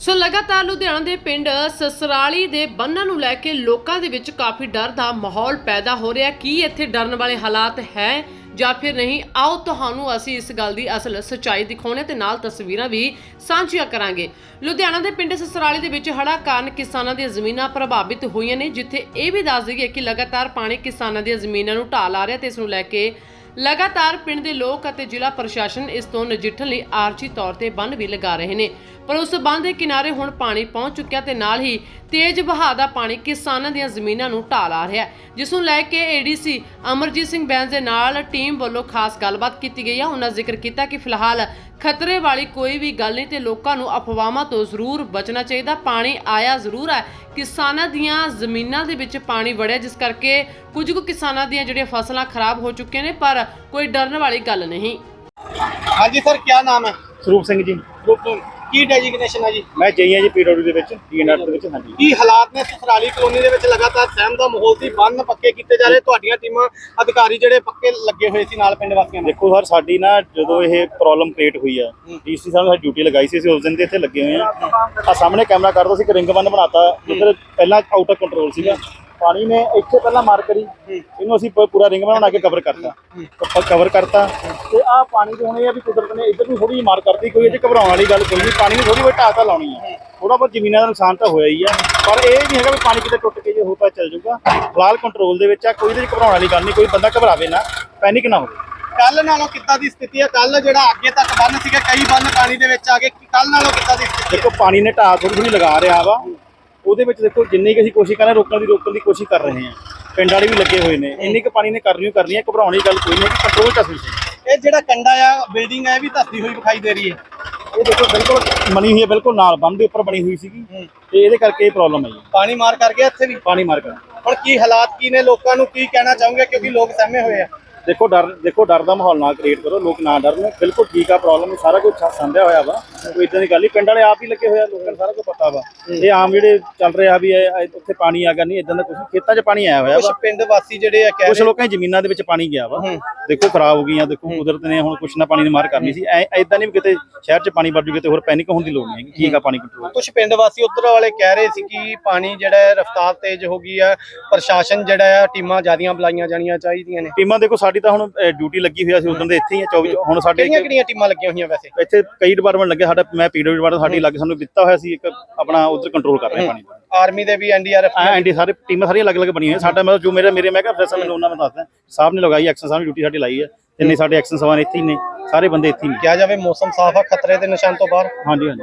ਸੋ ਲਗਾਤਾਰ ਲੁਧਿਆਣਾ ਦੇ ਪਿੰਡ ਸਸਰਾਲੀ ਦੇ ਬੰਨਾਂ ਨੂੰ ਲੈ ਕੇ ਲੋਕਾਂ ਦੇ ਵਿੱਚ ਕਾਫੀ ਡਰ ਦਾ ਮਾਹੌਲ ਪੈਦਾ ਹੋ ਰਿਹਾ ਕੀ ਇੱਥੇ ਡਰਨ ਵਾਲੇ ਹਾਲਾਤ ਹੈ ਜਾਂ ਫਿਰ ਨਹੀਂ? ਆਓ ਤੁਹਾਨੂੰ ਅਸੀਂ ਇਸ ਗੱਲ ਦੀ ਅਸਲ ਸੱਚਾਈ ਦਿਖਾਉਣੇ ਤੇ ਨਾਲ ਤਸਵੀਰਾਂ ਵੀ ਸਾਂਝੀਆਂ ਕਰਾਂਗੇ। ਲੁਧਿਆਣਾ ਦੇ ਪਿੰਡ ਸਸਰਾਲੀ ਦੇ ਵਿੱਚ ਹੜ੍ਹਾਂ ਕਾਰਨ ਕਿਸਾਨਾਂ ਦੀਆਂ ਜ਼ਮੀਨਾਂ ਪ੍ਰਭਾਵਿਤ ਹੋਈਆਂ ਨੇ, ਜਿੱਥੇ ਇਹ ਵੀ ਦੱਸ ਦਈਏ ਕਿ ਲਗਾਤਾਰ ਪਾਣੀ ਕਿਸਾਨਾਂ ਦੀਆਂ ਜ਼ਮੀਨਾਂ ਨੂੰ ਢਾਹ ਲਾ ਰਿਹਾ ਤੇ ਇਸ ਨੂੰ ਲੈ ਕੇ ਲਗਾਤਾਰ ਪਿੰਡ ਦੇ ਲੋਕ ਅਤੇ ਜ਼ਿਲ੍ਹਾ ਪ੍ਰਸ਼ਾਸਨ ਇਸ ਤੋਂ ਨਜਿੱਠਣ ਲਈ ਆਰਜੀ ਤੌਰ ਤੇ ਬੰਨ ਵੀ ਲਗਾ ਰਹੇ ਨੇ। ਪਰ ਉਸ ਬੰਨ ਦੇ ਕਿਨਾਰੇ ਹੁਣ ਪਾਣੀ ਪਹੁੰਚ ਚੁੱਕਿਆ ਤੇ ਨਾਲ ਹੀ ਤੇਜ਼ ਵਹਾਅ ਦਾ ਪਾਣੀ ਕਿਸਾਨਾਂ ਦੀਆਂ ਜ਼ਮੀਨਾਂ ਨੂੰ ਢਾਲ ਆ ਰਿਹਾ ਹੈ, ਜਿਸ ਨੂੰ ਲੈ ਕੇ ਏਡੀਸੀ ਅਮਰਜੀਤ ਸਿੰਘ ਬੈਂਸ ਦੇ ਨਾਲ ਟੀਮ ਵੱਲੋਂ ਖਾਸ ਗੱਲਬਾਤ ਕੀਤੀ ਗਈ ਹੈ ਉਹਨਾਂ ਜ਼ਿਕਰ ਕੀਤਾ ਕਿ ਫਿਲਹਾਲ ਖਤਰੇ ਵਾਲੀ ਕੋਈ ਵੀ ਗੱਲ ਨਹੀਂ ਤੇ ਲੋਕਾਂ ਨੂੰ ਅਫਵਾਹਾਂ ਤੋਂ ਜ਼ਰੂਰ ਬਚਣਾ ਚਾਹੀਦਾ। ਪਾਣੀ ਆਇਆ ਜ਼ਰੂਰ ਹੈ ਕਿਸਾਨਾਂ ਦੀਆਂ ਜ਼ਮੀਨਾਂ ਦੇ ਵਿੱਚ ਪਾਣੀ ਵੜਿਆ ਜਿਸ ਕਰਕੇ ਕੁਝ ਕੁ ਕਿਸਾਨਾਂ ਦੀਆਂ ਜਿਹੜੀਆਂ ਫਸਲਾਂ ਖਰਾਬ ਹੋ ਚੁੱਕੀਆਂ ਨੇ ਪਰ ਕੋਈ ਡਰਨ ਵਾਲੀ ਗੱਲ ਨਹੀਂ। ਹਾਂਜੀ ਸਰ ਕੀ ਨਾਮ ਹੈ? ਸਰੂਪ ਸਿੰਘ ਜੀ। ਕੀ ਡੈਜਿਗਨੇਸ਼ਨ ਹੈ ਜੀ? ਮੈਂ ਜਈ ਹਾਂ ਜੀ ਪੀਡਬਲਯੂ ਦੇ ਵਿੱਚ ਡੀਐਨਆਰ ਦੇ ਵਿੱਚ ਹਾਂਜੀ। ਕੀ ਹਾਲਾਤ ਨੇ ਸਸਰਾਲੀ ਕਲੋਨੀ ਦੇ ਵਿੱਚ? ਲਗਾਤਾਰ ਸਹਿਮ ਦਾ ਮਾਹੌਲ ਸੀ ਬੰਨ ਪੱਕੇ ਕੀਤੇ ਜਾ ਰਹੇ। ਤੁਹਾਡੀਆਂ ਟੀਮਾਂ ਅਧਿਕਾਰੀ ਜਿਹੜੇ ਪੱਕੇ ਲੱਗੇ ਹੋਏ ਸੀ ਨਾਲ ਪਿੰਡ ਵਾਸੀਆਂ ਦੇ? ਦੇਖੋ ਸਰ ਸਾਡੀ ਨਾ ਜਦੋਂ ਇਹ ਪ੍ਰੋਬਲਮ ਕ੍ਰੀਏਟ ਹੋਈ ਆ ਡੀਸੀ ਸਾਹਿਬ ਨੇ ਸਾਡੀ ਡਿਊਟੀ ਲਗਾਈ ਸੀ ਅਸੀਂ ਉਸ ਦਿਨ ਦੇ ਇੱਥੇ ਲੱਗੇ ਹੋਏ ਆ ਆ ਸਾਹਮਣੇ ਕੈਮਰਾ ਦੋ ਸੀ ਇੱਕ ਰਿੰਗ ਬੰਨ ਬਣਾਤਾ। ਜਿੱਧਰ ਪਹਿਲਾਂ ਆਊਟ ਆਫ ਕੰਟਰੋਲ ਸੀਗਾ। ਪਾਣੀ ਨੇ ਇੱਥੇ ਪਹਿਲਾਂ ਮਾਰ ਕਰੀ। ਇਹਨੂੰ ਅਸੀਂ ਪੂਰਾ ਰਿੰਗ ਬਣਾ ਕੇ ਕਵਰ ਕਰਤਾ। ਕਵਰ ਕਰਤਾ। ਆ ਪਾਣੀ ਦੇ ਹੁਣ ਆ ਵੀ ਕੁਦਰਤ ਨੇ ਇੱਧਰ ਨੂੰ ਥੋੜੀ ਜਿਹੀ ਮਾਰ ਕਰਤੀ ਕੋਈ ਇਹ 'ਚ ਘਬਰਾਉਣ ਵਾਲੀ ਗੱਲ ਕੋਈ ਨਹੀਂ ਪਾਣੀ ਨੂੰ ਥੋੜੀ ਬਹੁਤੀ ਢਾਹ ਤਾਂ ਲਾਉਣੀ ਆ। ਥੋੜਾ ਬਹੁਤ ਜ਼ਮੀਨਾਂ ਦਾ ਨੁਕਸਾਨ ਤਾਂ ਹੋਇਆ ਹੀ ਆ। ਪਰ ਇਹ ਨਹੀਂ ਹੈਗਾ ਵੀ ਪਾਣੀ ਕਿਤੇ ਟੁੱਟ ਕੇ ਜੇ ਹੋ ਤਾਂ ਚੱਲ ਜਾਊਗਾ। ਫਿਲਹਾਲ ਕੰਟਰੋਲ ਦੇ ਵਿੱਚ ਆ ਕੋਈ ਇਹਦੇ 'ਚ ਘਬਰਾਉਣ ਵਾਲੀ ਗੱਲ ਨਹੀਂ ਕੋਈ ਬੰਦਾ ਘਬਰਾਵੇ ਨਾ ਪੈਨਿਕ ਨਾ ਹੋਵੇ। ਕੱਲ ਨਾਲੋਂ ਕਿੱਦਾਂ ਦੀ ਸਥਿਤੀ ਹੈ ਕੱਲ ਜਿਹੜਾ ਅੱਗੇ ਤੱਕ ਬੰਨ ਸੀਗਾ ਕਈ ਬੰਨ ਪਾਣੀ ਦੇ ਵਿੱਚ ਆ ਗਏ। ਕੱਲ ਨਾਲੋਂ ਕਿੱਦਾਂ ਦੀ ਸਥਿਤੀ ਹੈ ਦੇਖੋ ਪਾਣੀ ਨੇ ਢਾਹ ਥੋੜੀ ਥੋੜੀ ਲਗਾ ਰਿਹਾ ਵਾ। ਉਹਦੇ ਵਿੱਚ ਦੇਖੋ ਜਿੰਨੀ ਕਿ ਅਸੀਂ ਕੋਸ਼ਿਸ਼ ਕਰ ਰਹੇ ਹਾਂ, ਰੋਕਣ ਦੀ ਰੋਕਣ ਦੀ ਕੋਸ਼ਿਸ਼ ਕਰ ਰਹੇ ਹਾਂ। ਪਿੰਡ ਵਾਲੇ ਵੀ ਲੱਗੇ ਹੋਏ ਨੇ। ਇੰਨੀ ਕੁ ਪਾਣੀ ਨੇ ਕਰਨੀ ਓ ਕਰਨੀ ਹੈ ਘਬਰਾਉਣ ਦੀ ਗੱਲ ਕੋਈ ਨਹੀਂ ਕਿ ਕੰਟਰੋਲ ਕਰ ਸਕਦੇ ਇਹ ਜਿਹੜਾ ਕੰਡਾ ਆ ਬਿਲਡਿੰਗ ਹੈ ਇਹ ਵੀ ਧਸਦੀ ਹੋਈ ਵਿਖਾਈ ਦੇ ਰਹੀ ਹੈ। ਇਹ ਦੇਖੋ ਬਿਲਕੁਲ ਬਣੀ ਹੋਈ ਹੈ ਬਿਲਕੁਲ ਨਾਲ ਬੰਦ ਦੇ ਉੱਪਰ ਬਣੀ ਹੋਈ ਸੀਗੀ। ਤੇ ਇਹਦੇ ਕਰਕੇ ਇਹ ਪ੍ਰੋਬਲਮ ਹੈ। ਜੀ ਪਾਣੀ ਮਾਰ ਕਰ ਗਿਆ ਇੱਥੇ ਵੀ? ਪਾਣੀ ਮਾਰ ਕਰ ਹੁਣ ਕੀ ਹਾਲਾਤ ਕੀ ਨੇ ਲੋਕਾਂ ਨੂੰ ਕੀ ਕਹਿਣਾ ਚਾਹੋਗੇ? ਕਿਉਂਕਿ ਲੋਕ ਸਹਿਮੇ ਹੋਏ ਆ। ਦੇਖੋ ਡਰ ਦੇਖੋ ਡਰ ਦਾ ਮਾਹੌਲ ਨਾ ਕ੍ਰੀਏਟ ਕਰੋ ਲੋਕ ਨਾ ਡਰਨ। ਬਿਲਕੁਲ ਠੀਕ ਆ ਪ੍ਰੋਬਲਮ ਸਾਰਾ ਕੁਝ ਸੰਭਿਆ ਹੋਇਆ ਵਾ। ਕੋਈ ਇਦਾਂ ਦੀ ਗੱਲ ਨਹੀਂ ਪਿੰਡ ਵਾਲੇ ਆਪ ਹੀ ਲੱਗੇ ਹੋਇਆ ਲੋਕਾਂ ਨੂੰ ਸਾਰਾ ਕੁਝ ਪਤਾ ਵਾ। ਇਹ ਆਮ ਜਿਹੜੇ ਚੱਲ ਰਿਹਾ ਵੀ ਇਹ ਉੱਥੇ ਪਾਣੀ ਆ ਗਿਆ ਨਹੀਂ ਇਦਾਂ ਦਾ ਕੁਝ ਖੇਤਾਂ 'ਚ ਪਾਣੀ ਆਇਆ ਹੋਇਆ ਕੁਝ ਵਾ। ਪਿੰਡ ਵਾਸੀ ਜਿਹੜੇ ਆ ਕਹਿ ਕੁਝ ਲੋਕਾਂ ਦੀ ਜ਼ਮੀਨਾਂ ਦੇ ਵਿੱਚ ਪਾਣੀ ਗਿਆ ਵਾ। ਦੇਖੋ ਖਰਾਬ ਹੋ ਗਈਆਂ ਦੇਖੋ ਕੁਦਰਤ ਨੇ ਹੁਣ ਕੁਛ ਨਾ ਪਾਣੀ ਦੀ ਮਾਰ ਕਰਨੀ ਸੀ। ਐ ਐਦਾਂ ਨਹੀਂ ਕਿਤੇ ਸ਼ਹਿਰ 'ਚ ਪਾਣੀ ਵੜ ਜੂਗੇ ਤੇ ਹੋਰ ਪੈਨਿਕ ਹੋਣ ਦੀ ਲੋੜ ਨਹੀਂ ਹੈਗੀ। ਠੀਕ ਆ ਪਾਣੀ ਕੰਟਰੋਲ ਕੁਝ ਪਿੰਡ ਵਾਸੀ ਉਧਰ ਵਾਲੇ ਕਹਿ ਰਹੇ ਸੀ ਕਿ ਪਾਣੀ ਜਿਹੜਾ ਰਫ਼ਤਾਰ ਤੇਜ਼ ਹੋ ਗਈ ਹੈ ਪ੍ਰਸ਼ਾਸਨ ਜਿਹੜਾ ਹੈ ਟੀਮਾਂ ਜਿਆਦੀਆਂ ਬੁਲਾਈਆਂ ਜਾਣੀਆਂ ਚਾਹੀਦੀਆਂ ਨੇ। ਟੀਮਾਂ ਦੇਖੋ ਸਾਡੀ ਤਾਂ ਹੁਣ ਡਿਊਟੀ ਲੱਗੀ ਹੋਈ ਅਸੀਂ ਉਦੋਂ ਦੇ ਇੱਥੇ ਹੀ ਆ 24 ਹੁਣ ਸਾਡੇ ਕਿਹੜੀਆਂ ਕਿਹੜੀਆਂ ਟੀਮਾਂ ਲੱਗੀਆਂ ਹੋਈਆਂ ਵੈਸੇ? ਇੱਥੇ ਕਈ ਡਿਪਾਰਟਮੈਂਟ ਲੱਗੇ ਸਾਡਾ ਮੈਂ ਪੀਡਬਲਯੂ ਡਿਪਾਰਟਮੈਂਟ ਸਾਡੀ ਲੱਗ ਸਾਨੂੰ ਦਿੱਤਾ ਹੋਇਆ ਸੀ ਇੱਕ ਆਪਣਾ ਉਧਰ ਕੰਟਰੋਲ ਕਰ ਰਹੇ ਪਾਣੀ ਦਾ। ਆਰਮੀ ਦੇ ਵੀ ਐਨਡੀਆਰਐਫ ਐ ਐਂਡੀ ਸਾਰੇ ਟੀਮਾਂ ਸਾਰੀਆਂ ਅਲੱਗ-ਅਲੱਗ ਬਣੀਆਂ ਸਾਡਾ ਮਤਲਬ ਜੋ ਮੇਰੇ ਮੇਰੇ ਮੈਂ ਕਿਹਾ ਪ੍ਰੈਸਰ ਮੈਨੂੰ ਉਹਨਾਂ ਮੈਂ ਦੱਸਦਾ। ਸਾਹਿਬ ਨੇ ਲਗਾਈ ਐਕਸ਼ਨ ਸਾਹਿਬ ਨੇ ਡਿਊਟੀ ਸਾਡੀ ਲਾਈ ਹੈ ਜਿੰਨੇ ਸਾਡੇ ਐਕਸ਼ਨ ਸਵਾਨ ਇੱਥੇ ਹੀ ਨੇ ਸਾਰੇ ਬੰਦੇ ਇੱਥੇ ਹੀ ਨੇ। ਕਿਹਾ ਜਾਵੇ ਮੌਸਮ ਸਾਫ਼ ਆ ਖਤਰੇ ਦੇ ਨਿਸ਼ਾਨ ਤੋਂ ਬਾਹਰ। ਹਾਂਜੀ ਹਾਂਜੀ।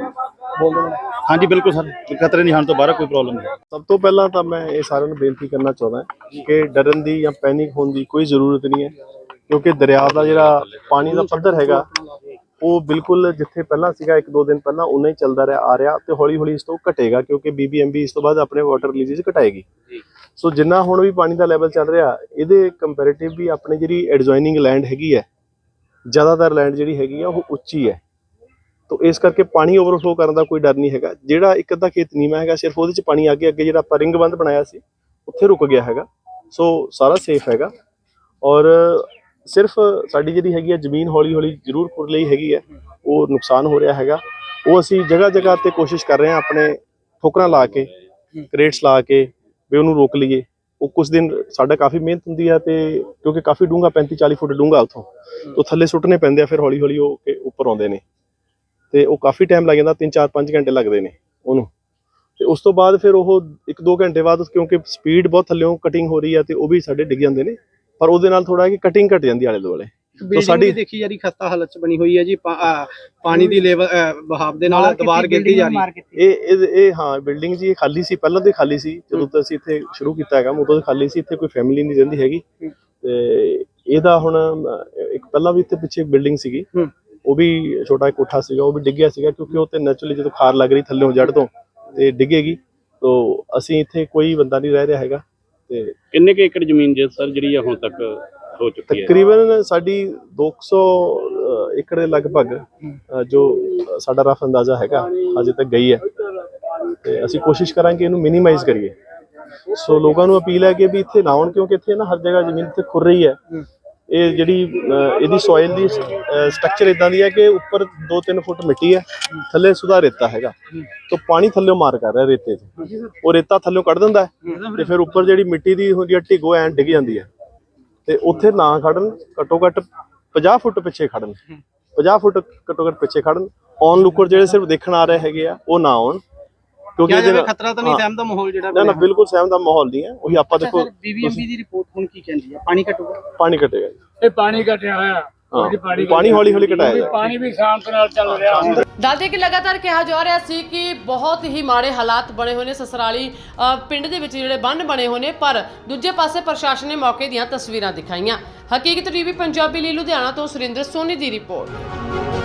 ਬੋਲ ਦੋ ਹਾਂਜੀ, ਬਿਲਕੁਲ ਸਰ। ਖਤਰੇ ਨਿਸ਼ਾਨ ਤੋਂ ਬਾਹਰ ਕੋਈ ਪ੍ਰੋਬਲਮ ਨਹੀਂ। ਸਭ ਤੋਂ ਪਹਿਲਾਂ ਤਾਂ ਮੈਂ ਇਹ ਸਾਰਿਆਂ ਨੂੰ ਬੇਨਤੀ ਕਰਨਾ ਚਾਹੁੰਦਾ ਕਿ ਡਰਨ ਦੀ ਜਾਂ ਪੈਨਿਕ ਹੋਣ ਦੀ ਕੋਈ ਜ਼ਰੂਰਤ ਨਹੀਂ ਹੈ, ਕਿਉਂਕਿ ਦਰਿਆ ਦਾ ਜਿਹੜਾ ਪਾਣੀ ਦਾ ਪੱਧਰ ਹੈਗਾ, ਉਹ ਬਿਲਕੁਲ ਜਿੱਥੇ ਪਹਿਲਾਂ ਸੀਗਾ, ਇੱਕ ਦੋ ਦਿਨ ਪਹਿਲਾਂ ਉਨਾ ਹੀ ਚੱਲਦਾ ਰਿਹਾ, ਆ ਰਿਹਾ ਤੇ ਹੌਲੀ ਹੌਲੀ ਇਸ ਤੋਂ ਘਟੇਗਾ, ਕਿਉਂਕਿ ਬੀਬੀਐਮਬੀ ਇਸ ਤੋਂ ਬਾਅਦ ਆਪਣੇ ਵਾਟਰ ਰਿਲੀਜ਼ਸ ਘਟਾਏਗੀ। ਸੋ ਜਿੰਨਾ ਹੁਣ ਵੀ ਪਾਣੀ ਦਾ ਲੈਵਲ ਚੱਲ ਰਿਹਾ, ਇਹਦੇ ਕੰਪੈਰੀਟਿਵ ਵੀ ਆਪਣੇ ਜਿਹੜੀ ਐਡਜੋਇਨਿੰਗ ਲੈਂਡ ਹੈਗੀ ਹੈ, ਜ਼ਿਆਦਾਤਰ ਲੈਂਡ ਜਿਹੜੀ ਹੈਗੀ ਆ, ਉਹ ਉੱਚੀ ਹੈ। ਤੋ ਇਸ ਕਰਕੇ ਪਾਣੀ ਓਵਰਫਲੋ ਕਰਨ ਦਾ ਕੋਈ ਡਰ ਨਹੀਂ ਹੈਗਾ। ਜਿਹੜਾ ਇੱਕ ਅੱਧਾ ਖੇਤ ਨੀਵਾਂ ਹੈਗਾ, ਸਿਰਫ ਉਹਦੇ ਚ ਪਾਣੀ ਅੱਗੇ ਅੱਗੇ ਜਿਹੜਾ ਆਪਾਂ ਰਿੰਗ ਬੰਦ ਬਣਾਇਆ ਸੀ, ਉੱਥੇ ਰੁਕ ਗਿਆ ਹੈਗਾ। ਸੋ ਸਾਰਾ ਸੇਫ ਹੈਗਾ। ਔਰ ਸਿਰਫ ਸਾਡੀ ਜਿਹੜੀ ਹੈਗੀ ਹੈ ਜ਼ਮੀਨ ਹੌਲੀ ਹੌਲੀ ਜ਼ਰੂਰ ਖੁਰ ਲਈ ਹੈਗੀ ਹੈ ਉਹ ਨੁਕਸਾਨ ਹੋ ਰਿਹਾ ਹੈਗਾ। ਉਹ ਅਸੀਂ ਜਗ੍ਹਾ ਜਗ੍ਹਾ ਤੇ ਕੋਸ਼ਿਸ਼ ਕਰ ਰਹੇ ਹਾਂ ਆਪਣੇ ਠੋਕਰਾਂ ਲਾ ਕੇ ਕ੍ਰੇਟਸ ਲਾ ਕੇ ਵੀ ਉਹਨੂੰ ਰੋਕ ਲਈਏ। ਉਹ ਕੁਝ ਦਿਨ ਸਾਡਾ ਕਾਫੀ ਮਿਹਨਤ ਹੁੰਦੀ ਹੈ ਤੇ ਕਿਉਂਕਿ ਕਾਫੀ ਡੂੰਘਾ 35 40 ਫੁੱਟ ਡੂੰਘਾ ਉੱਥੋਂ। ਤੋਂ ਥੱਲੇ ਸੁੱਟਣੇ ਪੈਂਦੇ ਆ, ਫਿਰ ਹੌਲੀ ਹੌਲੀ ਉਹ ਕੇ ਉੱਪਰ ਆਉਂਦੇ ਨੇ। ਤੇ ਉਹ ਕਾਫੀ ਟਾਈਮ ਲੱਗ ਜਾਂਦਾ 3 4 5 ਘੰਟੇ ਲੱਗਦੇ ਨੇ ਉਹਨੂੰ। ਤੇ ਉਸ ਤੋਂ ਬਾਅਦ ਫਿਰ ਉਹ 1 2 ਘੰਟੇ ਬਾਅਦ ਕਿਉਂਕਿ ਸਪੀਡ ਬਹੁਤ ਥੱਲੇੋਂ ਕਟਿੰਗ ਹੋ ਰਹੀ ਹੈ ਤੇ ਉਹ ਵੀ ਸਾਡੇ ਡਿੱਗ ਜਾਂਦੇ ਨੇ। ਪਰ ਉਹਦੇ ਨਾਲ ਥੋੜਾ ਕਿ ਕਟਿੰਗ ਘਟ ਜਾਂਦੀ ਆਲੇ ਦੁਆਲੇ। ਬਿਲਡਿੰਗ ਸਾਡੀ- ਦੇਖੀ ਜਾ ਰਹੀ ਖਸਤਾ ਹਾਲਤ ਚ ਬਣੀ ਹੋਈ ਹੈ ਜੀ ਪਾਣੀ ਦੀ ਲੈਵਲ ਬਹਾਵ ਦੇ ਨਾਲ ਦੀਵਾਰ ਗਿਰਦੀ ਜਾ ਰਹੀ। ਇਹ ਇਹ ਇਹ ਹਾਂ ਬਿਲਡਿੰਗ ਜੀ ਇਹ ਖਾਲੀ ਸੀ ਪਹਿਲਾਂ ਤੋਂ ਹੀ ਖਾਲੀ ਸੀ ਜਦੋਂ ਤੋਂ ਅਸੀਂ ਇੱਥੇ ਸ਼ੁਰੂ ਕੀਤਾ ਹੈਗਾ ਉਦੋਂ ਤੋਂ ਖਾਲੀ ਸੀ ਇੱਥੇ ਕੋਈ ਫੈਮਿਲੀ ਨਹੀਂ ਰਹਿੰਦੀ ਹੈਗੀ। ਤੇ ਇਹਦਾ ਹੁਣ ਇੱਕ ਪਹਿਲਾਂ ਵੀ ਇੱਥੇ ਪਿੱਛੇ ਬਿਲਡਿੰਗ ਸੀਗੀ। ਉਹ ਵੀ ਛੋਟਾ ਕੋਠਾ ਸੀਗਾ ਉਹ ਵੀ ਡਿੱਗਿਆ ਸੀਗਾ ਕਿਉਂਕਿ ਉਹ ਤੇ ਨੈਚੁਰਲੀ ਜਦੋਂ ਖਾਰ ਲੱਗ ਰਹੀ ਥੱਲੇੋਂ ਜੜ ਤੋਂ ਤੇ ਡਿੱਗੇਗੀ ਤੋ ਅਸੀਂ ਇੱਥੇ ਕੋਈ ਬੰਦਾ ਨਹੀਂ ਰਹਿ ਰਿਹਾ ਹੈਗਾ ਤੇ ਕਿੰਨੇ ਕੁ ਏਕੜ ਜ਼ਮੀਨ ਜੇ ਸਰ ਜਿਹੜੀ ਆ ਹੁਣ ਤੱਕ ਹੋ ਚੁੱਕੀ ਹੈ? ਤਕਰੀਬਨ ਸਾਡੀ 200 ਅਹ, ਏਕੜ ਦੇ ਲਗਭਗ ਜੋ ਸਾਡਾ ਰਫ ਅੰਦਾਜ਼ਾ ਹੈਗਾ ਅਜੇ ਤੱਕ ਗਈ ਹੈ। ਤੇ ਅਸੀਂ ਕੋਸ਼ਿਸ਼ ਕਰਾਂਗੇ ਇਹਨੂੰ ਮਿਨੀਮਾਈਜ਼ ਕਰੀਏ। ਸੋ ਲੋਕਾਂ ਨੂੰ ਅਪੀਲ ਹੈ ਕਿ ਵੀ ਇੱਥੇ ਨਾ ਆਉਣ ਕਿਉਂਕਿ ਇੱਥੇ ਨਾ ਹਰ ਜਗ੍ਹਾ ਜ਼ਮੀਨ ਤੇ ਖੁਰ ਰਹੀ ਹੈ। ਇਹ ਜਿਹੜੀ ਇਹਦੀ ਸੋਇਲ ਦੀ ਸਟਰਕਚਰ ਇਦਾਂ ਦੀ ਹੈ ਕਿ ਉੱਪਰ 2-3 ਫੁੱਟ ਮਿੱਟੀ ਹੈ, ਥੱਲੇ ਸੁਧਾ ਰੇਤਾ ਹੈਗਾ। ਤੋਂ ਪਾਣੀ ਥੱਲੇ ਮਾਰ ਕਰ ਰਿਹਾ ਰੇਤੇ 'ਚ ਉਹ ਰੇਤਾ ਥੱਲੇ ਕੱਢ ਦਿੰਦਾ ਹੈ ਤੇ ਫਿਰ ਉੱਪਰ ਜਿਹੜੀ ਮਿੱਟੀ ਦੀ ਹੁੰਦੀ ਹੈ, ਢਿੱਗੋ ਐਂ ਡਿੱਗ ਜਾਂਦੀ ਹੈ। ਤੇ ਉੱਥੇ ਨਾ ਖੜਨ, ਘੱਟੋ ਘੱਟ 50 ਫੁੱਟ ਪਿੱਛੇ ਖੜਨ। 50 ਫੁੱਟ ਘੱਟੋ ਘੱਟ ਪਿੱਛੇ ਖੜਨ। ਔਨ ਲੁੱਕਰ ਜਿਹੜੇ ਸਿਰਫ ਦੇਖਣ ਆ ਰਹੇ ਹੈਗੇ ਆ, ਉਹ ਨਾ ਆਉਣ। ਕਿਉਂਕਿ ਕਿਆ ਇਹਦੇ ਜਿਵੇਂ ਨਾਲ ਖਤਰਾ ਤਾਂ ਨਹੀਂ ਹਾਂ। ਸਹਿਮ ਦਾ ਮਾਹੌਲ ਜਿਹੜਾ ਨਾ ਨਾ ਬਿਲਕੁਲ ਸਹਿਮ ਦਾ ਮਾਹੌਲ ਨਹੀਂ ਹੈ। ਉਹੀ ਆਪਾਂ ਦੇਖੋ ਬੀਬੀਐਮਬੀ ਦੀ ਰਿਪੋਰਟ ਹੁਣ ਕੀ ਕਹਿੰਦੀ ਹੈ? ਪਾਣੀ ਘਟੂਗਾ? ਪਾਣੀ ਘਟੇਗਾ ਜੀ। ਇਹ ਪਾਣੀ ਘਟਿਆ ਹੋਇਆ। ਹਾਂ। ਪਾਣੀ ਹੌਲੀ ਹੌਲੀ ਘਟਾਇਆ ਜਾਏ ਪਾਣੀ ਵੀ ਸ਼ਾਂਤ ਨਾਲ ਚੱਲ ਰਿਹਾ। ਦੱਸਦੇ ਕਿ ਲਗਾਤਾਰ ਕਿਹਾ ਜਾ ਰਿਹਾ ਸੀ ਕਿ ਬਹੁਤ ਹੀ ਮਾੜੇ ਹਾਲਾਤ ਬਣੇ ਹੋਏ ਨੇ ਸਸਰਾਲੀ ਅ, ਪਿੰਡ ਦੇ ਵਿੱਚ ਜਿਹੜੇ ਬੰਨ ਬਣੇ ਹੋਏ ਨੇ ਪਰ ਦੂਜੇ ਪਾਸੇ ਪ੍ਰਸ਼ਾਸਨ ਨੇ ਮੌਕੇ ਦੀਆਂ ਤਸਵੀਰਾਂ ਦਿਖਾਈਆਂ। ਹਕੀਕਤ ਟੀਵੀ ਪੰਜਾਬੀ ਲਈ ਲੁਧਿਆਣਾ ਤੋਂ ਸੁਰਿੰਦਰ ਸੋਨੀ ਦੀ ਰਿਪੋਰਟ।